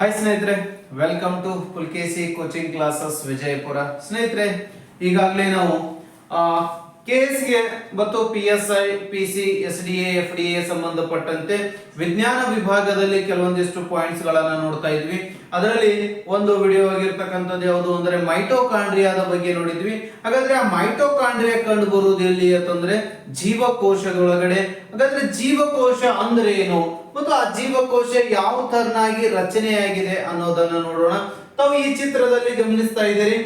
Hi ಸ್ನೇಹಿತರೆ. Welcome to Pulakeshi coaching classes Vijayapura ಸ್ನೇಹಿತರೆ, ಈಗಾಗಲೇ ನಾವು ಗೆ ಮತ್ತು P S I P C S D F D A ಸಂಬಂಧಪಟ್ಟಂತೆ ವಿಜ್ಞಾನ ವಿಭಾಗದಲ್ಲಿ ಕೆಲವೊಂದಿಷ್ಟು ಪಾಯಿಂಟ್ಸ್ ಗಳನ್ನ ನೋಡ್ತಾ ಇದ್ವಿ. ಅದರಲ್ಲಿ ಒಂದು ವಿಡಿಯೋ ಆಗಿರ್ತಕ್ಕಂಥದ್ದು ಯಾವುದು ಅಂದ್ರೆ ಮೈಟೋಕಾಂಡ್ರಿಯಾದ ಬಗ್ಗೆ ನೋಡಿದ್ವಿ. ಹಾಗಾದ್ರೆ ಆ ಮೈಟೋಕಾಂಡ್ರಿಯಾ ಕಂಡು ಬರುವುದು ಎಲ್ಲಿ ಅಂತಂದ್ರೆ ಜೀವಕೋಶದೊಳಗಡೆ. ಹಾಗಾದ್ರೆ ಜೀವಕೋಶ ಅಂದ್ರೆ ಏನು? ಮತ್ತು ಆ ಜೀವಕೋಶ ಯಾವ ತರನಾಗಿ ರಚನೆಯಾಗಿದೆ ಅನ್ನೋದನ್ನ ನೋಡೋಣ. ತಾವು ಈ ಚಿತ್ರದಲ್ಲಿ ಗಮನಿಸ್ತಾ ಇದ್ದೀರಿ.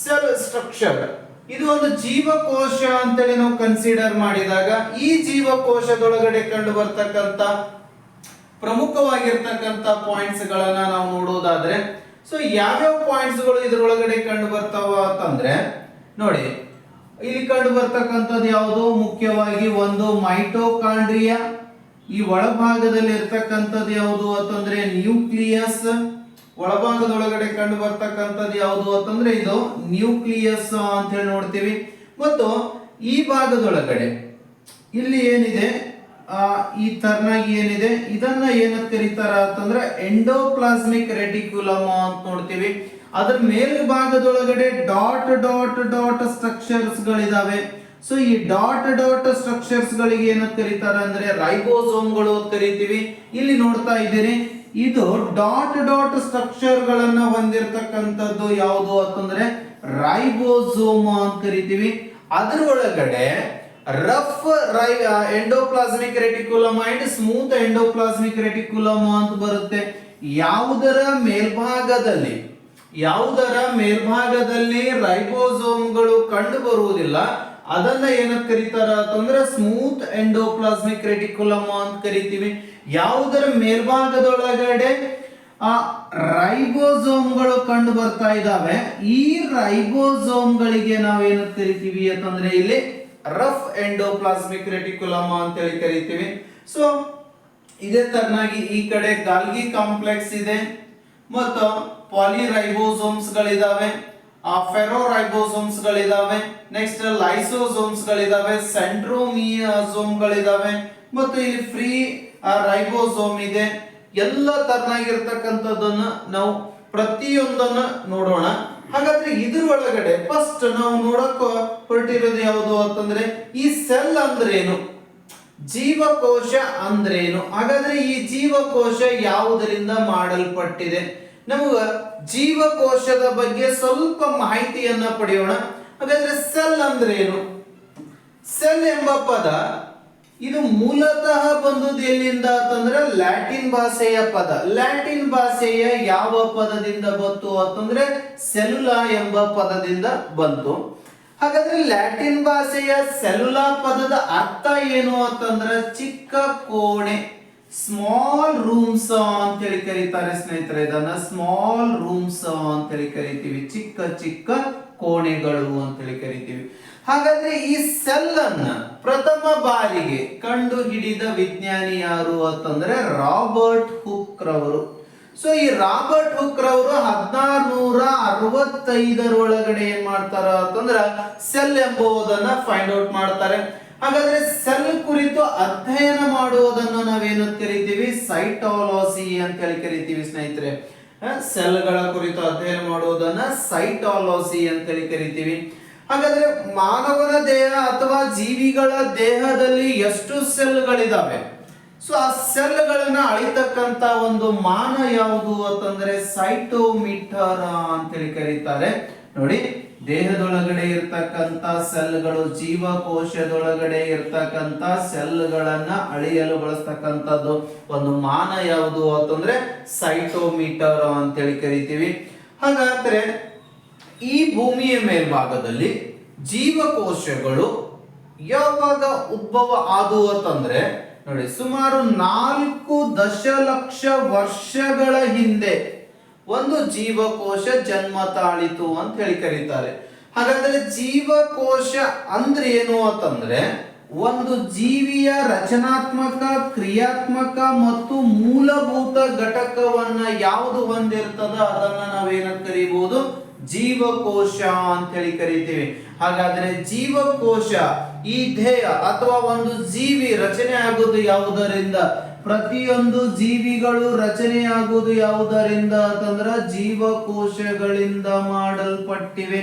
ಸೆಲ್ ಸ್ಟ್ರಕ್ಚರ್ ಇದು ಒಂದು ಜೀವಕೋಶ ಅಂತೇಳಿ ನಾವು ಕನ್ಸಿಡರ್ ಮಾಡಿದಾಗ ಈ ಜೀವಕೋಶದೊಳಗಡೆ ಕಂಡು ಬರ್ತಕ್ಕಂತ ಪ್ರಮುಖವಾಗಿರ್ತಕ್ಕಂತ ಪಾಯಿಂಟ್ಸ್ ಗಳನ್ನ ನಾವು ನೋಡೋದಾದ್ರೆ ಸೊ ಯಾವ್ಯಾವ ಪಾಯಿಂಟ್ಸ್ಗಳು ಇದರೊಳಗಡೆ ಕಂಡು ಬರ್ತಾವ ಅಂತಂದ್ರೆ, ನೋಡಿ, ಇಲ್ಲಿ ಕಂಡು ಬರ್ತಕ್ಕಂಥದ್ದು ಯಾವುದು? ಮುಖ್ಯವಾಗಿ ಒಂದು ಮೈಟೋಕಾಂಡ್ರಿಯಾ ಈ ಒಳಭಾಗದಲ್ಲಿ ಇರ್ತಕ್ಕಂಥದ್ದು ಯಾವುದು ಅಂತಂದ್ರೆ ನ್ಯೂಕ್ಲಿಯಸ್. ಒಳಭಾಗದೊಳಗಡೆ ಕಂಡು ಬರ್ತಕ್ಕಂಥದ್ದು ಯಾವುದು ಅಂತಂದ್ರೆ ಇದು ನ್ಯೂಕ್ಲಿಯಸ್ ಅಂತ ಹೇಳಿ ನೋಡ್ತೀವಿ. ಮತ್ತು ಈ ಭಾಗದೊಳಗಡೆ ಇಲ್ಲಿ ಏನಿದೆ? ಈ ತರನಾಗಿ ಏನಿದೆ? ಇದನ್ನ ಏನಂತ ಕರೀತಾರ ಅಂತಂದ್ರೆ ಎಂಡೋಪ್ಲಾಸ್ಮಿಕ್ ರೆಟಿಕ್ಯುಲಮ್ ಅಂತ ನೋಡ್ತೀವಿ. ಅದ್ರ ಮೇಲ್ಭಾಗದೊಳಗಡೆ ಡಾಟ್ ಡಾಟ್ ಡಾಟ್ ಸ್ಟ್ರಕ್ಚರ್ಸ್ ಗಳಿದಾವೆ ಸೊ ಈ ಡಾಟ್ ಡಾಟ್ ಸ್ಟ್ರಕ್ಚರ್ಸ್ ಗಳಿಗೆ ಏನಂತ ಕರೀತಾರೆ ಅಂದ್ರೆ ರೈಬೋಸೋಮ್ಗಳು ಅಂತ ಕರಿತೀವಿ. ಇಲ್ಲಿ ನೋಡ್ತಾ ಇದ್ದೀರಿ, ಇದು ಡಾಟ್ ಡಾಟ್ ಸ್ಟ್ರಕ್ಚರ್ ಗಳನ್ನ ಹೊಂದಿರತಕ್ಕಂಥದ್ದು ಯಾವುದು ಅಂತಂದ್ರೆ ರೈಬೋಸೋಮ್ ಅಂತ ಕರಿತೀವಿ. ಅದರ ಒಳಗಡೆ rough Rai endoplasmic reticulum and smooth endoplasmic reticulum ಅಂತ ಬರುತ್ತೆ. ಯಾವುದರ ಮೇಲ್ಭಾಗದಲ್ಲಿ ಯಾವುದರ ಮೇಲ್ಭಾಗದಲ್ಲಿ ರೈಬೋಸೋಮ್ಗಳು ಕಂಡು ಬರುವುದಿಲ್ಲ ಅದನ್ನ ಏನಂತ ಕರೀತಾರ ಅಂತಂದ್ರೆ ಸ್ಮೂತ್ ಎಂಡೋಪ್ಲಾಸ್ಮಿಕ್ ರೆಟಿಕ್ಯುಲಮ್ ಅಂತ ಕರಿತೀವಿ. ಯಾವುದರ ಮೇಲ್ಭಾಗದೊಳಗಡೆ, ಆ, ರೈಬೋಸೋಮ್ಗಳು ಕಂಡು ಬರ್ತಾ ಇದ್ದಾವೆ ಈ ರೈಬೋಸೋಮ್ಗಳಿಗೆ ನಾವೇನಂತ ಕರಿತೀವಿ ಅಂತಂದ್ರೆ ಇಲ್ಲಿ ರಫ್ ಎಂಡೋಪ್ಲಾಸ್ಮಿಕ್ ರೆಟಿಕ್ಯುಲಮ್ ಅಂತ ಹೇಳಿ ಕರಿತೀವಿ. ಸೊ ಇದೇ ತರನಾಗಿ ಈ ಕಡೆ ಗಾಲ್ಗಿ ಕಾಂಪ್ಲೆಕ್ಸ್ ಇದೆ. ಮತ್ತು ಪಾಲಿರೈಬೋಸೋಮ್ಸ್ ಗಳಿದಾವೆ. ಆ ಫೆರೋ ರೈಬೋಸೋಮ್ಸ್ ಗಳಿದಾವೆ ನೆಕ್ಸ್ಟ್ ಲೈಸೋಸೋಮ್ಸ್ ಗಳಿದಾವೆ ಸೆಂಟ್ರೋಮಿಯಾಸೋಮ್ ಗಳಿದಾವೆ ಮತ್ತು ಇಲ್ಲಿ ಫ್ರೀ ರೈಬೋಸೋಮ್ ಇದೆ. ಎಲ್ಲ ತರನಾಗಿರ್ತಕ್ಕಂಥದ್ದನ್ನ ನಾವು ಪ್ರತಿಯೊಂದನ್ನ ನೋಡೋಣ. ಹಾಗಾದ್ರೆ ಇದ್ರ ಒಳಗಡೆ ಫಸ್ಟ್ ನಾವು ನೋಡಕ್ ಹೊರಟಿರೋದು ಯಾವುದು ಅಂತಂದ್ರೆ, ಈ ಸೆಲ್ ಅಂದ್ರೆ ಏನು ಜೀವಕೋಶ ಅಂದ್ರೇನು? ಹಾಗಾದ್ರೆ ಈ ಜೀವಕೋಶ ಯಾವುದರಿಂದ ಮಾಡಲ್ಪಟ್ಟಿದೆ? ನಮಗ ಜೀವಕೋಶದ ಬಗ್ಗೆ ಸ್ವಲ್ಪ ಮಾಹಿತಿಯನ್ನ ಪಡೆಯೋಣ. ಹಾಗಾದ್ರೆ ಸೆಲ್ ಅಂದ್ರೆ ಏನು ಸೆಲ್ ಎಂಬ ಪದ, ಇದು ಮೂಲತಃ ಬಂದದ್ದು ಎಲ್ಲಿಂದ ಅಂತಂದ್ರೆ ಲ್ಯಾಟಿನ್ ಭಾಷೆಯ ಪದ. ಲ್ಯಾಟಿನ್ ಭಾಷೆಯ ಯಾವ ಪದದಿಂದ ಬಂತು ಅಂತಂದ್ರೆ ಸೆಲ್ಯುಲಾ ಎಂಬ ಪದದಿಂದ ಬಂತು. ಹಾಗಾದ್ರೆ ಲ್ಯಾಟಿನ್ ಭಾಷೆಯ ಸೆಲ್ಯುಲಾ ಪದದ ಅರ್ಥ ಏನು ಅಂತಂದ್ರೆ ಚಿಕ್ಕ ಕೋಣೆ. ಸ್ಮಾಲ್ ರೂಮ್ಸ್ ಅಂತ ಹೇಳಿ ಕರೀತಾರೆ ಸ್ನೇಹಿತರೆ, ಇದನ್ನ ಸ್ಮಾಲ್ ರೂಮ್ಸ್ ಅಂತ ಹೇಳಿ ಕರಿತೀವಿ. ಚಿಕ್ಕ ಚಿಕ್ಕ ಕೋಣೆಗಳು ಅಂತ ಹೇಳಿ ಕರಿತೀವಿ. ಹಾಗಾದ್ರೆ ಈ ಸೆಲ್ ಅನ್ನ ಪ್ರಥಮ ಬಾರಿಗೆ ಕಂಡು ಹಿಡಿದ ವಿಜ್ಞಾನಿ ಯಾರು ಅಂತಂದ್ರೆ ರಾಬರ್ಟ್ ಹುಕ್ ರವರು. ಸೊ ಈ ರಾಬರ್ಟ್ ಹುಕ್ ರವರು ಅರವತ್ತೈದರ ಒಳಗಡೆ ಏನ್ ಮಾಡ್ತಾರ ಅಂತಂದ್ರ ಸೆಲ್ ಎಂಬುದನ್ನ ಫೈಂಡ್ ಔಟ್ ಮಾಡ್ತಾರೆ. ಹಾಗಾದ್ರೆ ಸೆಲ್ ಕುರಿತು ಅಧ್ಯಯನ ಮಾಡುವುದನ್ನು ನಾವೇನು ಕರಿತೀವಿ? ಸೈಟಾಲಜಿ ಅಂತ ಹೇಳಿ ಕರಿತೀವಿ ಸ್ನೇಹಿತರೆ. ಸೆಲ್ಗಳ ಕುರಿತು ಅಧ್ಯಯನ ಮಾಡುವುದನ್ನ ಸೈಟಾಲಜಿ ಅಂತ ಹೇಳಿ ಕರಿತೀವಿ. ಹಾಗಾದ್ರೆ ಮಾನವನ ದೇಹ ಅಥವಾ ಜೀವಿಗಳ ದೇಹದಲ್ಲಿ ಎಷ್ಟು ಸೆಲ್ಗಳಿದಾವೆ? ಸೊ, ಆ ಸೆಲ್ಗಳನ್ನ ಅಳಿತಕ್ಕಂತ ಒಂದು ಮಾನ ಯಾವುದು ಅಂತಂದ್ರೆ ಸೈಟೋಮೀಟರ್ ಅಂತೇಳಿ ಕರೀತಾರೆ. ನೋಡಿ ದೇಹದೊಳಗಡೆ ಇರ್ತಕ್ಕಂಥ ಸೆಲ್ಗಳು, ಜೀವಕೋಶದೊಳಗಡೆ ಇರ್ತಕ್ಕಂಥ ಸೆಲ್ಗಳನ್ನ ಅಳಿಯಲು ಬಳಸ್ತಕ್ಕಂಥದ್ದು. ಒಂದು ಮಾನ ಯಾವುದು ಅಂತಂದ್ರೆ ಸೈಟೋಮೀಟರ್ ಅಂತೇಳಿ ಕರಿತೀವಿ. ಹಾಗಾದ್ರೆ ಈ ಭೂಮಿಯ ಮೇಲ್ಭಾಗದಲ್ಲಿ ಜೀವಕೋಶಗಳು ಯಾವಾಗ ಉದ್ಭವ ಆದವು ಅಂತಂದ್ರೆ, ನೋಡಿ ಸುಮಾರು ನಾಲ್ಕು ದಶಲಕ್ಷ ವರ್ಷಗಳ ಹಿಂದೆ ಒಂದು ಜೀವಕೋಶ ಜನ್ಮ ತಾಳಿತು ಅಂತ ಹೇಳಿ ಕರೀತಾರೆ. ಹಾಗಾದ್ರೆ ಜೀವಕೋಶ ಅಂದ್ರೆ ಏನು ಅಂತಂದ್ರೆ ಒಂದು ಜೀವಿಯ ರಚನಾತ್ಮಕ, ಕ್ರಿಯಾತ್ಮಕ ಮತ್ತು ಮೂಲಭೂತ ಘಟಕವನ್ನ ಯಾವುದು ಹೊಂದಿರ್ತದ ಅದನ್ನ ನಾವೇನಂತ ಕರೀಬಹುದು? ಜೀವಕೋಶ ಅಂತ ಹೇಳಿ ಕರಿತೀವಿ. ಹಾಗಾದ್ರೆ ಜೀವಕೋಶ ಈ ಧ್ಯೇಯ ಅಥವಾ ಒಂದು ಜೀವಿ ರಚನೆ ಆಗೋದು ಯಾವುದರಿಂದ? ಪ್ರತಿಯೊಂದು ಜೀವಿಗಳು ರಚನೆಯಾಗುವುದು ಯಾವುದರಿಂದ? ಅಂತಂದ್ರ ಜೀವಕೋಶಗಳಿಂದ ಮಾಡಲ್ಪಟ್ಟಿವೆ.